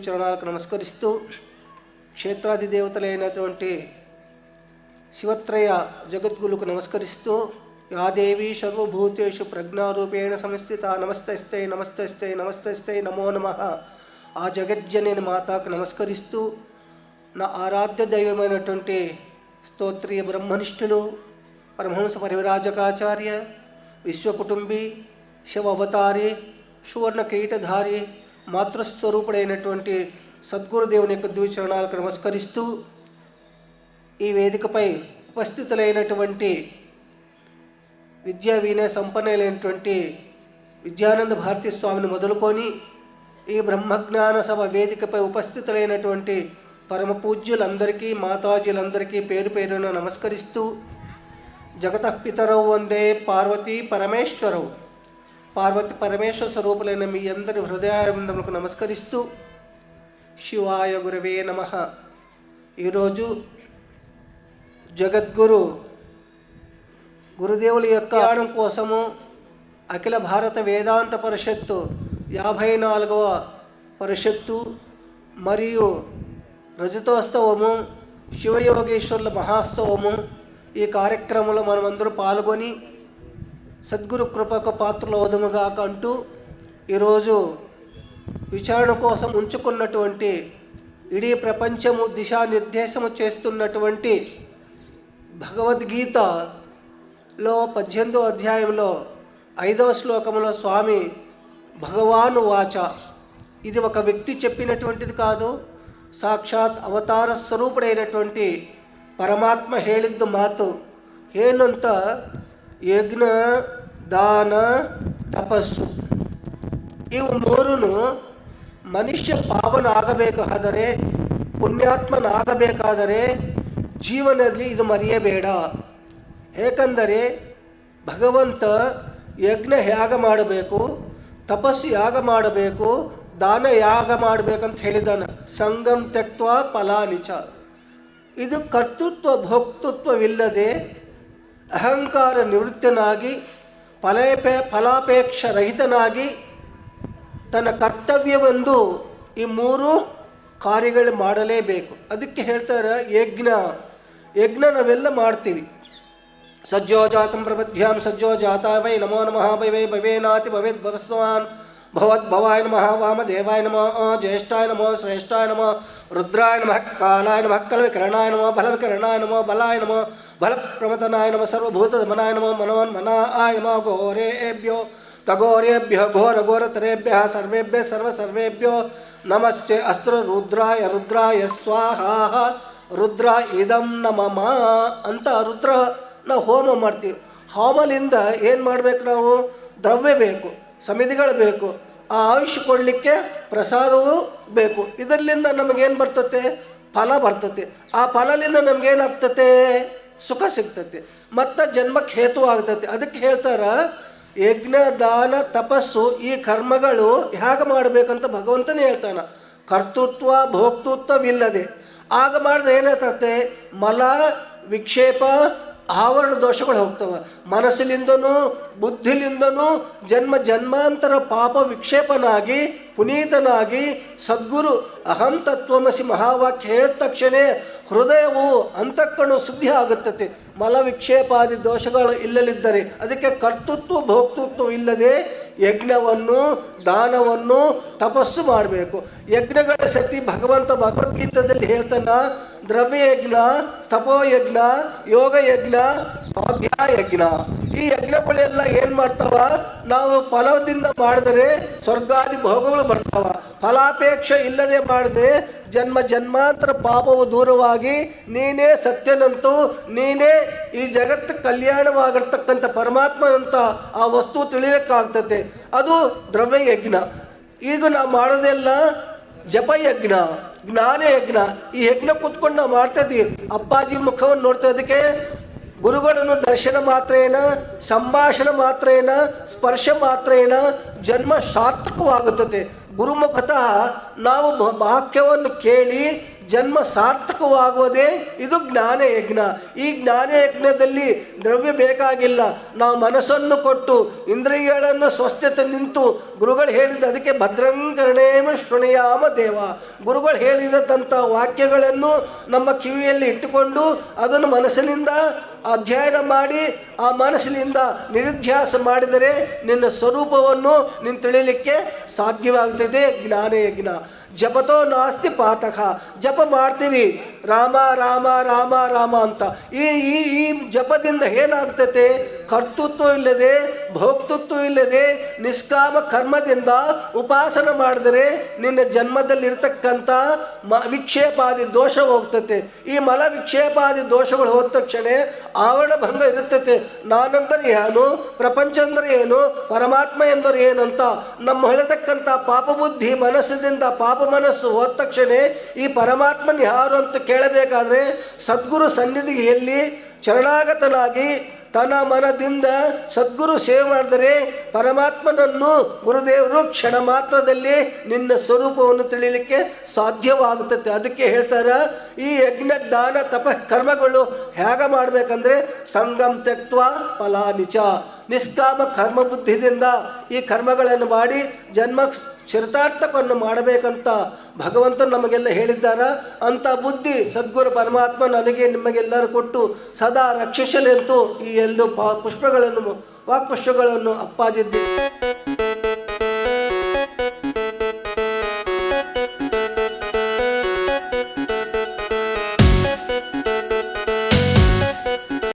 స్వామి ద్విచరణాలకు నమస్కరిస్తూ క్షేత్రాధిదేవతలైనటువంటి శివత్రయ జగద్గురుకు నమస్కరిస్తూ యా దేవి సర్వభూతేషు ప్రజ్ఞారూపేణ సంస్థిత నమస్తస్తే నమస్తస్తే నమస్తస్తే నమో నమ. ఆ జగజ్జనని మాతాకు నమస్కరిస్తూ నా ఆరాధ్య దైవమైనటువంటి స్తోత్రీయ బ్రహ్మనిష్ఠులు పరమహంస పరివిరాజకాచార్య విశ్వకుటుంబి శివ అవతారి సువర్ణ కిరీటధారి మాతృస్వరూపుడైనటువంటి సద్గురుదేవుని యొక్క ద్విచరణాలకు నమస్కరిస్తూ ఈ వేదికపై ఉపస్థితులైనటువంటి విద్యా వినయ సంపన్నులైనటువంటి విద్యానంద భారతీ స్వామిని మొదలుకొని ఈ బ్రహ్మజ్ఞాన సభ వేదికపై ఉపస్థితులైనటువంటి పరమ పూజ్యులందరికీ మాతాజీలందరికీ పేరు పేరున నమస్కరిస్తూ జగత పితరవు వందే పార్వతీ పరమేశ్వరవు పార్వతి పరమేశ్వర స్వరూపులైన మీ అందరి హృదయారవిందములకు నమస్కరిస్తూ శివాయ గురవే నమ. ఈరోజు జగద్గురు గురుదేవుల యొక్క ఆడం కోసము అఖిల భారత వేదాంత పరిషత్తు యాభై నాలుగవ పరిషత్తు మరియు రజతోత్సవము శివయోగేశ్వరుల మహాస్తవము ఈ కార్యక్రమంలో మనమందరూ పాల్గొని సద్గురు కృపకు పాత్రలు అవుదముగాక అంటూ ఈరోజు విచారణ కోసం ఉంచుకున్నటువంటి ఇడీ ప్రపంచము దిశానిర్దేశము చేస్తున్నటువంటి భగవద్గీతలో పద్దెనిమిదో అధ్యాయంలో ఐదవ శ్లోకంలో స్వామి భగవాను వాచ. ఇది ఒక వ్యక్తి చెప్పినటువంటిది కాదు సాక్షాత్ అవతార స్వరూపుడైనటువంటి పరమాత్మ హేళిద్దు మాతు. హేనంత ಯಜ್ಞ, ದಾನ, ತಪಸ್ಸು. ಇವು ಮೂರೂ ಮನುಷ್ಯ ಪಾವನ ಆಗಬೇಕಾದರೆ ಪುಣ್ಯಾತ್ಮನಾಗಬೇಕಾದರೆ ಜೀವನದಲ್ಲಿ ಇದು ಮರೆಯಬೇಡ. ಏಕೆಂದರೆ ಭಗವಂತ ಯಜ್ಞ ಯಾಗ ಮಾಡಬೇಕು, ತಪಸ್ಸು ಯಾಗ ಮಾಡಬೇಕು, ದಾನ ಯಾಗ ಮಾಡಬೇಕಂತ ಹೇಳಿದಾನೆ ಸಂಗಮ್ ತತ್ವ ಫಲಾನಿಚ ಇದು ಕರ್ತೃತ್ವ, ಭೋಕ್ತೃತ್ವವಿಲ್ಲದೆ ಅಹಂಕಾರ ನಿವೃತ್ತನಾಗಿ ಫಲೇಪೇ ಫಲಾಪೇಕ್ಷ ರಹಿತನಾಗಿ ತನ್ನ ಕರ್ತವ್ಯವೆಂದು ಈ ಮೂರು ಕಾರ್ಯಗಳು ಮಾಡಲೇಬೇಕು. ಅದಕ್ಕೆ ಹೇಳ್ತಾರೆ ಯಜ್ಞ. ಯಜ್ಞ ನಾವೆಲ್ಲ ಮಾಡ್ತೀವಿ. ಸಜ್ಜೋಜಾತಂ ಜಾತಂ ಸಜ್ಜೋಜಾತ ಸಜ್ಜೋ ಜಾತ ವೈ ನಮೋ ನಮಃ, ಭವೇ ವೈ ಭವೇನಾತಿ ಭವೇದ್ ಭವಸ್ವಾನ್, ಭವತ್ ಭವಾಯ ನಮಃ, ವಾಮದೇವಾಯ ನಮಃ, ಜ್ಯೇಷ್ಠಾಯ ನಮೋ, ಶ್ರೇಷ್ಠಾಯ ನಮಃ, ರುದ್ರಾಯ ನಮಃ, ಕಾಲಾಯ ನಮಃ, ಕಲವಿಕರಣಾಯ ನಮೋ, ಬಲವಿಕರಣಾಯ ನಮೋ, ಬಲಾಯ ನಮಃ ಬಲಪ್ರಮತನಾಯ ನಮಃ ಮನೋನ್ ನಮಃ ಆಯ ನಮ ಘೋರೇಭ್ಯೋ ತಗೋರೇಭ್ಯ ಘೋರ ಘೋರತರೇಭ್ಯ ಸರ್ವೇಭ್ಯ ಸರ್ವ ಸರ್ವೇಭ್ಯೋ ನಮಸ್ತೆ ಅಸ್ತ್ರ ರುದ್ರಾಯ ರುದ್ರಾಯ ಸ್ವಾಹ ರುದ್ರ ಇದಂ ನಮಮ ಅಂತ ರುದ್ರ ನಾವು ಹೋಮ ಮಾಡ್ತೀವಿ. ಹೋಮಲಿಂದ ಏನು ಮಾಡಬೇಕು ನಾವು? ದ್ರವ್ಯ ಬೇಕು ಸಮಿತಿಗಳು ಬೇಕು, ಆ ಆಯುಷ್ ಕೊಡಲಿಕ್ಕೆ ಪ್ರಸಾದವೂ ಬೇಕು. ಇದರಿಂದ ನಮಗೇನು ಬರ್ತತೆ? ಫಲ ಬರ್ತತೆ. ಆ ಫಲದಿಂದ ನಮಗೇನಾಗ್ತತೆ? ಸುಖ ಸಿಗ್ತೈತಿ. ಮತ್ತು ಜನ್ಮಕ್ಕೆ ಹೇತು ಆಗ್ತೈತಿ. ಅದಕ್ಕೆ ಹೇಳ್ತಾರ, ಯಜ್ಞ, ದಾನ, ತಪಸ್ಸು ಈ ಕರ್ಮಗಳು ಹೇಗೆ ಮಾಡಬೇಕಂತ ಭಗವಂತನೇ ಹೇಳ್ತಾನ. ಕರ್ತೃತ್ವ, ಭೋಕ್ತೃತ್ವವಿಲ್ಲದೆ. ಆಗ ಮಾಡಿದ್ರೆ ಏನಾಗ್ತತೆ ಮಲ, ವಿಕ್ಷೇಪ, ಆವರಣ ದೋಷಗಳು ಹೋಗ್ತವೆ. ಮನಸ್ಸಿನಿಂದನೂ, ಬುದ್ಧಿಲಿಂದನೂ, ಜನ್ಮ ಜನ್ಮಾಂತರ ಪಾಪ ವಿಕ್ಷೇಪನಾಗಿ, ಪುನೀತನಾಗಿ, ಸದ್ಗುರು ಅಹಂ ತತ್ವಮಸಿ ಮಹಾವಾಕ್ಯ ಹೇಳಿದ ತಕ್ಷಣ ಹೃದಯವು ಅಂತಃಕಣ್ಣು ಶುದ್ಧಿ ಆಗುತ್ತದೆ. ಮಲವಿಕ್ಷೇಪಾದಿ ದೋಷಗಳು ಇಲ್ಲದಿದ್ದರೆ ಅದಕ್ಕೆ ಕರ್ತೃತ್ವ, ಭೋಕ್ತೃತ್ವ ಇಲ್ಲದೆ ಯಜ್ಞವನ್ನು, ದಾನವನ್ನು ತಪಸ್ಸು ಮಾಡಬೇಕು. ಯಜ್ಞಗಳ ಶಕ್ತಿ ಭಗವಂತ ಭಗವದ್ಗೀತದಲ್ಲಿ ಹೇಳ್ತಾನ ದ್ರವ್ಯ ಯಜ್ಞ ಯೋಗಯಜ್ಞ ಯಜ್ಞ ಯಜ್ಞ ಈ ಯಜ್ಞಗಳೆಲ್ಲ ಏನು ಮಾಡ್ತಾವ? ನಾವು ಫಲದಿಂದ ಮಾಡಿದರೆ ಸ್ವರ್ಗಾದಿ ಭೋಗಗಳು ಬರ್ತಾವ. ಫಲಾಪೇಕ್ಷೆ ಇಲ್ಲದೆ ಮಾಡಿದ್ರೆ ಜನ್ಮ ಜನ್ಮಾಂತರ ಪಾಪವು ದೂರವಾಗಿ ನೀನೇ ಸತ್ಯನಂತೂ, ನೀನೇ ಈ ಜಗತ್ತು ಕಲ್ಯಾಣವಾಗಿರ್ತಕ್ಕಂಥ ಪರಮಾತ್ಮನಂತ ಆ ವಸ್ತು ತಿಳಿಯಕ್ಕಾಗ್ತದೆ ಅದು ದ್ರವ್ಯ ಯಜ್ಞ ಈಗ ನಾವು ಮಾಡೋದೆಲ್ಲ ಜಪಯಜ್ಞ ಜ್ಞಾನ ಯಜ್ಞ ಈ ಯಜ್ಞ ಕೂತ್ಕೊಂಡು ನಾವು ಮಾಡ್ತಾ ಇದ್ದೀವಿ ಅಪ್ಪಾಜಿ ಮುಖವನ್ನು ನೋಡ್ತಾ ಇದಕ್ಕೆ ಗುರುಗಳನ್ನು ದರ್ಶನ ಮಾತ್ರೇನ, ಸಂಭಾಷಣೆ ಮಾತ್ರೇನ, ಸ್ಪರ್ಶ ಮಾತ್ರೇನ, ಜನ್ಮ ಸಾರ್ಥಕವಾಗುತ್ತದೆ. ಗುರುಮುಖತಃ ನಾವು ವಾಕ್ಯವನ್ನು ಕೇಳಿ ಜನ್ಮ ಸಾರ್ಥಕವಾಗುವುದೇ ಇದು ಜ್ಞಾನ ಯಜ್ಞ ಈ ಜ್ಞಾನ ಯಜ್ಞದಲ್ಲಿ ದ್ರವ್ಯ ಬೇಕಾಗಿಲ್ಲ. ನಾವು ಮನಸ್ಸನ್ನು ಕೊಟ್ಟು ಇಂದ್ರಿಯಗಳನ್ನು ಸ್ವಸ್ಥತೆ ನಿಂತು ಗುರುಗಳು ಹೇಳಿದ ಅದಕ್ಕೆ ಭದ್ರಂಕರಣೇಮ ಶೃಣಯಾಮ ದೇವ. ಗುರುಗಳು ಹೇಳಿದಂಥ ವಾಕ್ಯಗಳನ್ನು ನಮ್ಮ ಕಿವಿಯಲ್ಲಿ ಇಟ್ಟುಕೊಂಡು ಅದನ್ನು ಮನಸ್ಸಿನಿಂದ ಅಧ್ಯಯನ ಮಾಡಿ ಆ ಮನಸ್ಸಿನಿಂದ ನಿರುಧ್ಯಾಸ ಮಾಡಿದರೆ ನಿನ್ನ ಸ್ವರೂಪವನ್ನು ನೀನು ತಿಳಿಯಲಿಕ್ಕೆ ಸಾಧ್ಯವಾಗ್ತದೆ ಜ್ಞಾನ ಯಜ್ಞ ಜಪತೋ ನಾಸ್ತಿ ಪಾತಕ ಜಪ ಮಾಡ್ತೀವಿ. ರಾಮ ರಾಮ ರಾಮ ರಾಮ ಅಂತ. ಈ ಈ ಈ ಜಪದಿಂದ ಏನಾಗ್ತೈತೆ? ಕರ್ತೃತ್ವ ಇಲ್ಲದೆ, ಭೋಕ್ತೃತ್ವ ಇಲ್ಲದೆ, ನಿಷ್ಕಾಮ ಕರ್ಮದಿಂದ ಉಪಾಸನ ಮಾಡಿದರೆ ನಿನ್ನ ಜನ್ಮದಲ್ಲಿರ್ತಕ್ಕಂಥ ಮ, ವಿಕ್ಷೇಪಾದಿ ದೋಷ ಹೋಗ್ತತೆ. ಈ ಮಲ ವಿಕ್ಷೇಪಾದಿ ದೋಷಗಳು ಹೋದ ತಕ್ಷಣ ಆವರಣ ಭಂಗ ಇರುತ್ತತೆ ನಾನಂದರೆ ಏನು? ಪ್ರಪಂಚ ಅಂದರೆ ಏನು? ಪರಮಾತ್ಮ ಎಂದರೆ ಏನು ಅಂತ ನಮ್ಮ ಹೇಳತಕ್ಕಂಥ ಪಾಪ ಬುದ್ಧಿ ಮನಸ್ಸಿನಿಂದ ಪಾಪ ಮನಸ್ಸು ಹೋದ ತಕ್ಷಣ ಈ ಪರಮಾತ್ಮನ ಯಾರು ಅಂತ ಕೇಳಬೇಕಾದ್ರೆ ಸದ್ಗುರು ಸನ್ನಿಧಿಗೆ ಎಲ್ಲಿ ಶರಣಾಗತನಾಗಿ ತನ್ನ ಮನದಿಂದ ಸದ್ಗುರು ಸೇವೆ ಮಾಡಿದರೆ ಪರಮಾತ್ಮನನ್ನು ಗುರುದೇವರು ಕ್ಷಣ ಮಾತ್ರದಲ್ಲಿ ನಿನ್ನ ಸ್ವರೂಪವನ್ನು ತಿಳಿಯಲಿಕ್ಕೆ ಸಾಧ್ಯವಾಗುತ್ತದೆ. ಅದಕ್ಕೆ ಹೇಳ್ತಾರ, ಈ ಯಜ್ಞ, ದಾನ, ತಪ, ಕರ್ಮಗಳು ಹೇಗೆ ಮಾಡಬೇಕಂದ್ರೆ ಸಂಗಮ್ ತ್ಯಕ್ವ ಫಲಾನಿಚ ನಿಷ್ಕಾಮ ಕರ್ಮ ಬುದ್ಧಿದಿಂದ ಈ ಕರ್ಮಗಳನ್ನು ಮಾಡಿ ಜನ್ಮ ಚರಿತಾರ್ಥಕವನ್ನು ಮಾಡಬೇಕಂತ ಭಗವಂತನು ನಮಗೆಲ್ಲ ಹೇಳಿದ್ದಾರ? ಅಂಥ ಬುದ್ಧಿ ಸದ್ಗುರು ಪರಮಾತ್ಮ ನನಗೆ ನಿಮಗೆಲ್ಲರೂ ಕೊಟ್ಟು ಸದಾ ರಕ್ಷಿಸಲೆಂತು ಈ ಪಾ ಪುಷ್ಪಗಳನ್ನು, ವಾಕ್ಪುಷ್ಪಗಳನ್ನು ಅಪ್ಪಾಜಿದ್ದೆ